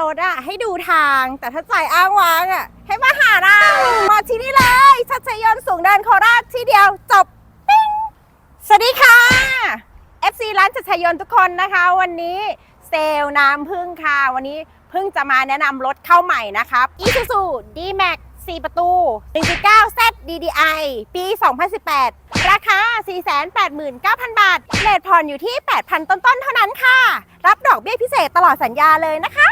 รถอะให้ดูทาง แต่ถ้าใจอ้างว้างอะให้มาหาเรามาที่นี่เลยชัชัยยนสูงเดินโคราชที่เดียวจบปิ้งสวัสดีค่ะ FC ร้านชัชัยยนทุกคนนะคะ วันนี้เซลล์น้ำพึ่งค่ะ วันนี้พิ่งจะมาแนะนำรถเข้าใหม่นะครับ Isuzu D-Max 4ประตู 1.9 Z DDI ปี 2018 ราคา 489,000 บาทเลทผ่อนอยู่ที่ 8,000 ต้นๆ เท่านั้นค่ะ รับดอกเบี้ยพิเศษตลอดสัญญาเลยนะคะ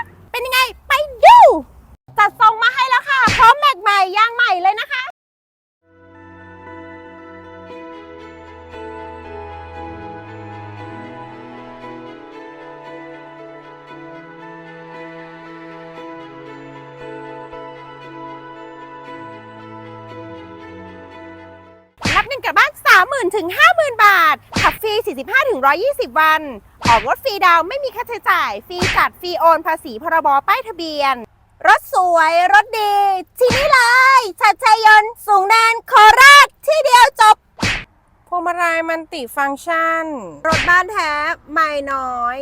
บเงินกลับบ้าน 30,000 ถึง 50,000 บาท ขับฟรี 45 ถึง 120 วัน ออกรถฟรีดาวไม่มีค่าใช้จ่าย ฟรีจัด ฟรีโอน ภาษีพรบป้ายทะเบียน รถสวย รถดี ที่นี่เลยชัดชัยยนต์สูงแดนโคราช ที่เดียวจบพวงมาลัยมันติฟังก์ชัน รถบ้านแท้ไม่น้อย